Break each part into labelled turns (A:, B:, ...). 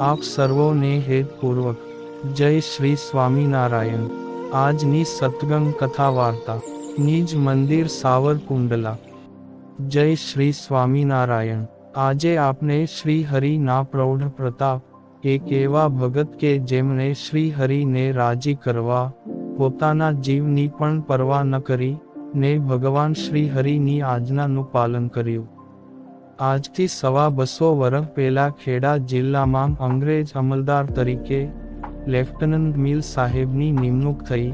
A: આપ સર્વોને હેતપૂર્વક જય શ્રી સ્વામિનારાયણ. આજની સતગંગ કથા વાર્તા. નિજ મંદિર સાવરકુંડલા. જય શ્રી સ્વામિનારાયણ. આજે આપણે શ્રી હરિના પ્રૌઢ પ્રતાપ, એક એવા ભગત કે જેમણે શ્રી હરિને રાજી કરવા, પોતાના જીવની પણ પરવા ન કરી, ને ભગવાન શ્રી હરિની આજ્ઞાનું પાલન કર્યું. આજથી સવા બસો વર્ષ પહેલા ખેડા જિલ્લામાં અંગ્રેજ અમલદાર તરીકે લેફ્ટનન્ટ મિલ સાહેબની નિમણૂક થઈ,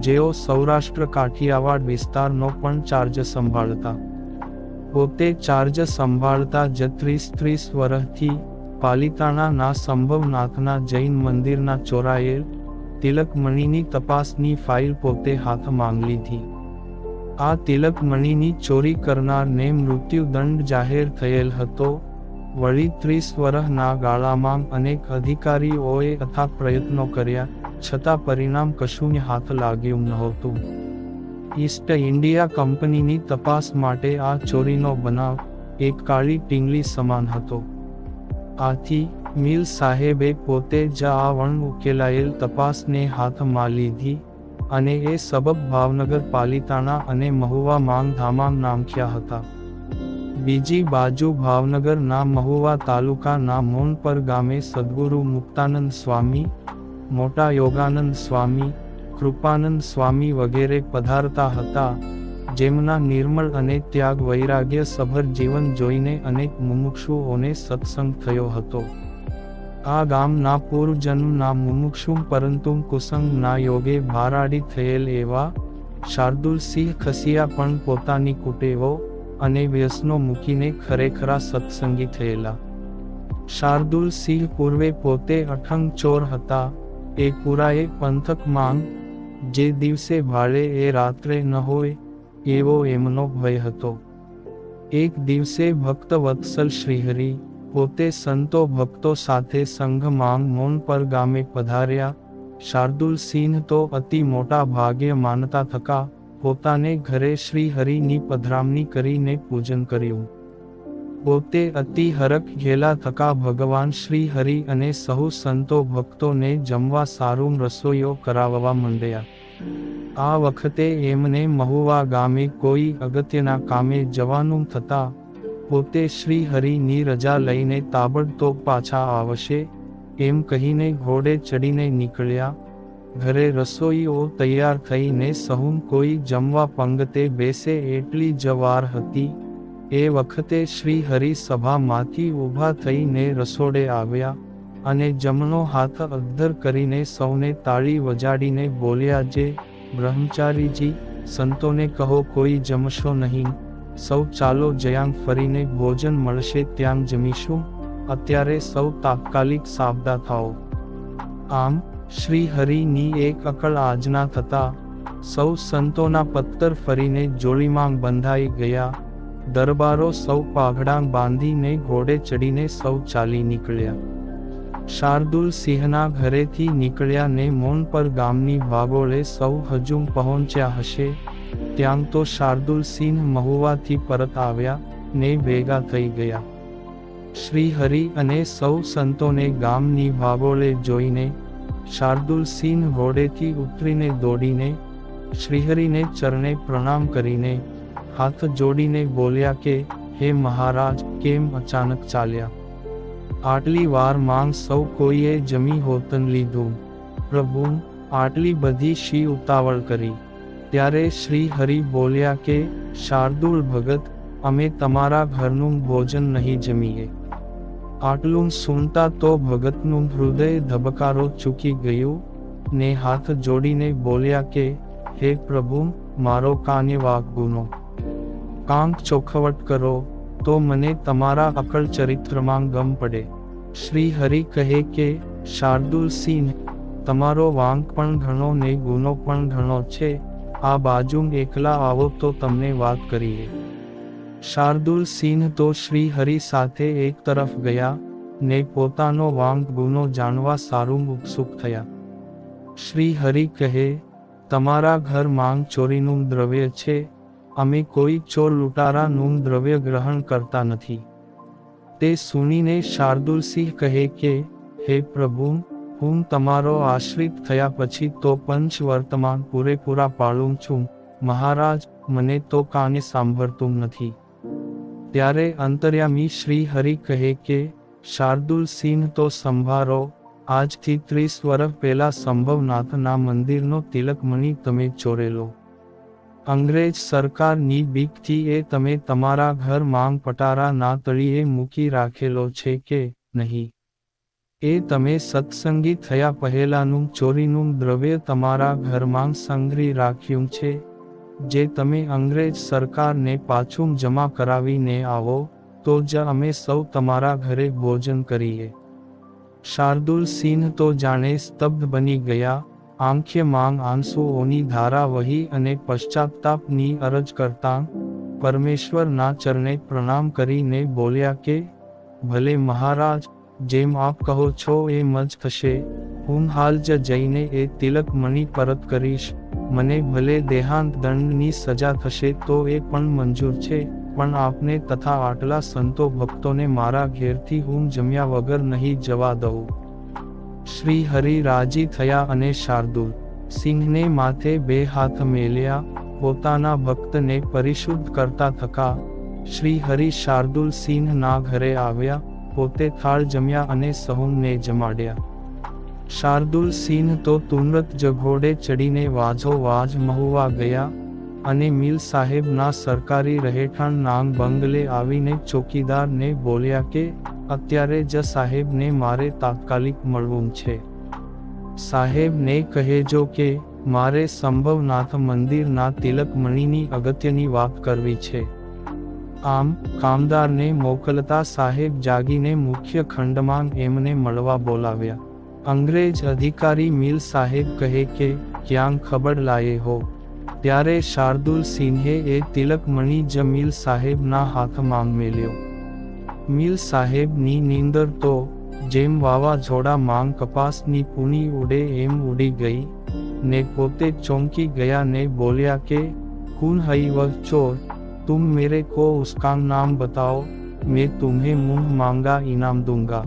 A: જેઓ સૌરાષ્ટ્ર કાઠિયાવાડ વિસ્તારનો પણ ચાર્જ સંભાળતા. પોતે ચાર્જ સંભાળતા જ ત્રીસ ત્રીસ વર્ષથી પાલિતાણાના સંભવનાથના જૈન મંદિરના ચોરાયેલ તિલકમણીની તપાસની ફાઇલ પોતે હાથમાં લીધી. આ તિલકમણીની ચોરી કરનારને મૃત્યુદંડ જાહેર થયેલ હતો. વળી ત્રીસ વર્ષના ગાળામાં અનેક અધિકારીઓએ અથાગ પ્રયત્નો કર્યા, છતાં પરિણામ કશું હાથ લાગ્યું નહોતું. ઈસ્ટ ઇન્ડિયા કંપનીની તપાસ માટે આ ચોરીનો બનાવ એક કાળી ટીંગલી સમાન હતો. આથી, મિલ સાહેબે પોતે જ આ વણ ઉકેલાયેલ તપાસને હાથમાં લીધી. અને એ સબબ ભાવનગર પાલિતાણા અને મહુવા માંગ ધામામ નામખ્યા હતા. બીજી બાજુ ભાવનગરના મહુવા તાલુકાના મોનપર ગામે સદગુરુ મુક્તાનંદ સ્વામી, મોટા યોગાનંદ સ્વામી, કૃપાનંદ સ્વામી વગેરે પધારતા હતા, જેમના નિર્મળ અને ત્યાગ વૈરાગ્ય સભર જીવન જોઈને અનેક મુમુક્ષુઓને સત્સંગ થયો હતો. આ ગામના પૂર્વજન્મના મુમુક્ષું પરંતુ કુસંગના યોગે ભારાડી થયેલ એવા શાર્દુલસિંહ ખસિયા પણ પોતાની કુટેવો અને વ્યસનો મૂકીને ખરેખરા સત્સંગી થયેલા. શાર્દુલસિંહ પૂર્વે પોતે અઠંગ ચોર હતા. એ પુરાએ પંથક માંગ, જે દિવસે ભાડે એ રાત્રે ન હોય, એવો એમનો ભય હતો. એક દિવસે ભક્ત વત્સલ શ્રીહરિ પોતે સંતો ભક્તો સાથે સંઘમાં મૌન પર ગામે પધાર્યા. શાર્દુલ સિંહ તો અતિ મોટા ભાગ્ય માનતા થકા, પોતાને ઘરે શ્રી હરિની પધરામણી કરીને પૂજન કર્યું. પોતે અતિ હરખ ઘેલા થકા ભગવાન શ્રી હરિ અને સહુ સંતો ભક્તોને જમવા સારું રસોઈઓ કરાવવા માંડ્યા. આ વખતે એમને મહુવા ગામે કોઈ અગત્યના કામે જવાનું થતા પોતે શ્રી હરિની રજા લઈને તાબડતોબ પાછા આવશે, એમ કહીને ઘોડે ચડીને નીકળ્યા. ઘરે રસોઈઓ તૈયાર થઈને સહુમ કોઈ જમવા પંગતે બેસે એટલી જ વાર હતી. એ વખતે શ્રી હરિ સભામાંથી ઊભા થઈને રસોડે આવ્યા અને જમણો હાથ અદ્ધર કરીને સૌને તાળી વજાડીને બોલ્યા, જે બ્રહ્મચારીજી, સંતોને કહો કોઈ જમશો નહીં. સૌ ચાલો જયાંગ ફરીને ભોજન મળશે ત્યાં જમીશું. અત્યારે સૌ તાત્કાલિક સાબદા થાઓ. આમ, શ્રી હરિની એક અકળ આજના થતા, સૌ સંતોના પત્તર ફરીને જોડીમાં બંધાઈ ગયા. દરબારો સૌ પાઘડાં બાંધીને ઘોડે ચડીને સૌ ચાલી નીકળ્યા. શાર્દુલ સિંહના ઘરેથી નીકળ્યા ને મોન પર ગામની વાગોળે સૌ હજુ પહોંચ્યા હશે. ત્યાં તો શાર્દુલ સિંહ મહુવાથી પરત આવ્યા ને ભેગા થઈ ગયા. શ્રી હરિ અને સૌ સંતોને ગામની ભાગોળે જોઈને શાર્દુલ સિંહ ઘોડેથી ઉતરીને દોડીને શ્રીહરિને ચરણે પ્રણામ કરીને હાથ જોડીને બોલ્યા કે, હે મહારાજ, કેમ અચાનક ચાલ્યા? આટલી વાર માંગ સૌ કોઈએ જમી હોતન લીધું. પ્રભુ આટલી બધી શી ઉતાવળ કરી? ત્યારે શ્રી હરિ બોલ્યા કે, શાર્દુલ ભગત, અમે તમારા ઘરનું ભોજન નહીં જમીએ. આટલું સુનતા તો ભગતનું હૃદય ધબકારો ચૂકી ગયું, ને હાથ જોડીને બોલ્યા કે, હે પ્રભુ, મારો કાને વાક ગુનો. કાંક ચોખવટ કરો, તો મને તમારા અકળ ચરિત્રમાં ગમ પડે. શ્રી હરિ કહે કે, શાર્દુલ સિંહ, તમારો વાંક પણ ઘણો ને ગુનો પણ ઘણો છે. આ બાજુ એકલા આવો તો તમને વાત કરીએ. શાર્દુલ સિંહ તો શ્રી હરિ સાથે એક તરફ ગયા, ને પોતાનો વાંક ગુનો જાણવા સારું ઉત્સુક થયા. શ્રી હરિ કહે, તમારા ઘર માંગ ચોરીનું દ્રવ્ય છે, અમે કોઈ ચોર લૂંટારાનું દ્રવ્ય ગ્રહણ કરતા નથી. તે સુનીને શાર્દુલ સિંહ કહે કે, હે પ્રભુ હું તમારો આશ્રિત થયા પછી તો પંચ વર્તમાન પૂરેપૂરા પાળું છું. મહારાજ, મને તો કાને સાંભળતું નથી. ત્યારે અંતર્યામી શ્રી હરિ કહે કે, શાર્દુલ સિંહ તો સંભારો, આજથી ત્રીસ વર્ષ પહેલા સંભવનાથના મંદિરનો તિલકમણી તમે ચોરેલો. અંગ્રેજ સરકારની બીકથી એ તમે તમારા ઘર માંગ પટારા ના તળીએ મૂકી રાખેલો છે કે નહીં? એ તમે સત્સંગી થયા પહેલાનું ચોરીનું દ્રવ્ય તમારા ઘરમાં સંગ્રહી રાખ્યું છે, જે તમે અંગ્રેજ સરકારને પાછું જમા કરાવીને આવો, તો જ અમે સૌ તમારા ઘરે ભોજન કરીએ. શાર્દુલ સિંહ તો જાણે સ્તબ્ધ બની ગયા, આંખે માંગ આંસુઓની ધારા વહી અને પશ્ચાતાપની અરજ કરતા પરમેશ્વરના ચરણે પ્રણામ કરીને બોલ્યા કે, ભલે મહારાજ જેમ આપ કહો છો એમ જ થશે. હું હાલ જ જઈને એ તિલક મણી પરત કરીશ. મને ભલે દેહાંત દંડની સજા થશે તો એ પણ મંજૂર છે, પણ આપને તથા આટલા સંતો ભક્તોને મારા ઘેરથી હું જમ્યા વગર નહીં જવા દઉં. શ્રી હરિ રાજી થયા અને શાર્દુલ સિંહને માથે બે હાથ મેલ્યા, પોતાના ભક્તને પરિશુદ્ધ કરતા થકા. શ્રી હરિ શાર્દુલ સિંહના ઘરે આવ્યા પોતે થાળ જમ્યા અને સહુને જમાડ્યા. શાર્દુલ સિંહ તો તુરંત જ ઘોડે ચડીને વાજો વાજ મહુવા ગયા અને મિલ સાહેબના સરકારી રહેઠાણ નામ બંગલે આવીને ચોકીદારને બોલ્યા કે, અત્યારે જ સાહેબને મારે તાત્કાલિક મળવું છે. સાહેબને કહેજો કે, મારે સંભવનાથ મંદિરના તિલકમણીની અગત્યની વાત કરવી છે. આમ, કામદારને મોકલતા સાહેબ જાગીને મુખ્ય ખંડમાં એમને મળવા બોલાવ્યા. અંગ્રેજ અધિકારી મિલ સાહેબ કહે કે ક્યાં ખબર લાયે હો. ત્યારે શાર્દુલ સિંહે એ તિલકમણી જ મિલ સાહેબના હાથમાં મેલ્યો. મિલ સાહેબની નીંદર તો, જેમ વાવાઝોડા માંગ કપાસની પૂની ઉડે એમ ઉડી ગઈ. ને પોતે ચોંકી ગયા ને બોલ્યા કે, કુન હઈ વહ ચોર? तुम मेरे को उसका नाम बताओ मैं तुम्हें मुंह मांगा इनाम दूंगा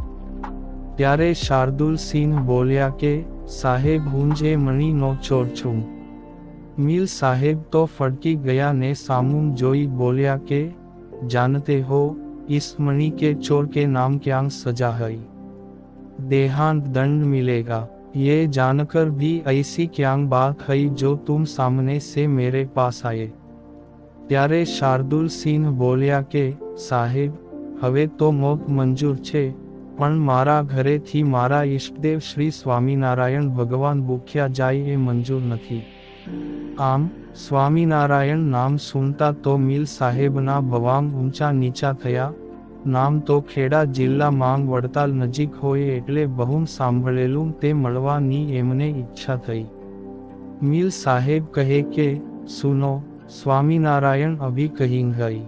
A: ત્યારે શાર્દુલ સિંહ બોલ્યા કે સાહેબ હું જે મણીનો ચોર છું મિલ સાહેબ તો ફડકી ગયા ને સામું જોઈ બોલ્યા કે જાનતે હો इस मणि के चोर के नाम क्या सजा है देहांत दंड मिलेगा ये जानकर भी ऐसी क्या बात है जो तुम सामने से मेरे पास आए ત્યારે શાર્દુલ સિંહ બોલ્યા કે, સાહેબ, હવે તો મોત મંજૂર છે, પણ મારા ઘરેથી મારા ઈષ્ટદેવ શ્રી સ્વામિનારાયણ ભગવાન ભૂખ્યા જાય એ મંજૂર નથી. આમ, સ્વામિનારાયણ નામ સુનતા તો મિલ સાહેબના ભવાંગ ઊંચા નીચા થયા. નામ તો ખેડા જિલ્લા માંગ વડતાલ નજીક હોય એટલે બહુ સાંભળેલું તે મળવાની એમને ઈચ્છા થઈ. મિલ સાહેબ કહે કે, સુનો स्वामीनारायण अभी कहीं गई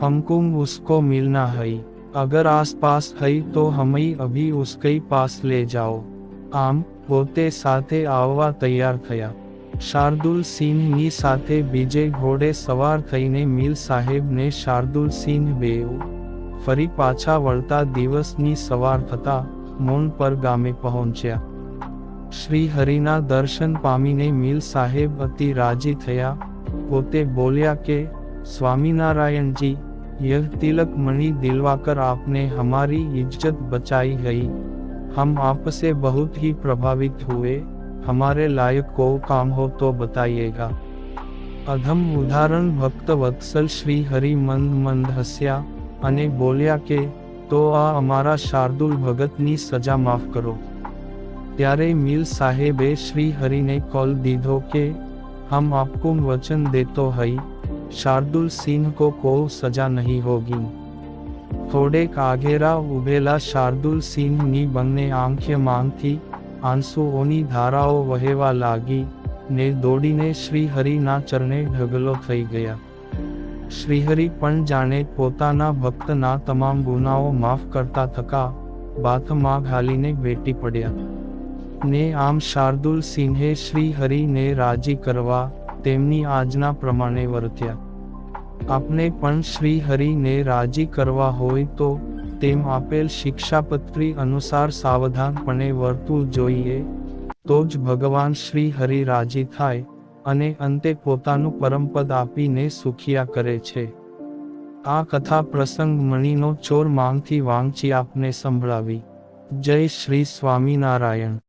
A: हमको उसको मिलना है अगर आसपास है तो हम अभी उसके पास ले जाओ આમ પોતે સાથે આવવા તૈયાર થયા શાર્દુલ સિંહની સાથે બીજે ઘોડે સવાર થઈને મિલ સાહેબને શાર્દુલ સિંહ બેવ ફરી પાછા વળતા દિવસની સવાર થતા મોન પર ગામે પહોંચ્યા શ્રી હરિના દર્શન પામીને મિલ સાહેબ અતિ રાજી થયા પોતે બોલ્યા કે સ્વામિનારાયણજી यह तिलक मणि दिलवाकर आपने हमारी इज्जत बचाई गई हम आपसे बहुत ही प्रभावित हुए हमारे लायक को काम हो तो बताइएगा અધમ ઉદાહરણ ભક્ત વત્સલ શ્રી હરિ મંદ મંદ હસ્યા અને બોલ્યા કે તો આ અમારા શાર્દુલ ભગતની સજા માફ કરો ત્યારે મિલ સાહેબે શ્રી હરિને કોલ દીધો કે हम आपको वचन देतो हई शार्दुल सिंह को को सजा नहीं होगी થોડેક આગેરા ઉભેલા શાર્દુલ સિંહની બંને આંખે માંગથી આંસુઓની ધારાઓ વહેવા લાગી ને દોડીને શ્રીહરિના ચરણે ઢગલો થઈ ગયા શ્રીહરિ પણ જાણે પોતાના ભક્તના તમામ ગુનાઓ માફ કરતા થકા બાથમાં ઘાલીને ભેટી પડ્યા ને આમ શાર્દુલ સિંહે શ્રી હરિને રાજી કરવા તેમની આજના પ્રમાણે વર્ત્યા. આપને પણ શ્રી હરિને રાજી કરવા હોય તો તેમ આપેલ શિક્ષાપત્રી અનુસાર સાવધાનપણે વર્તવું જોઈએ, તો જ ભગવાન શ્રી હરિ રાજી થાય અને અંતે પોતાનું પરમપદ આપીને સુખિયા કરે છે. આ કથા પ્રસંગ મણીનો ચોર માંગથી વાંચી આપને સંભળાવી. જય શ્રી સ્વામિનારાયણ.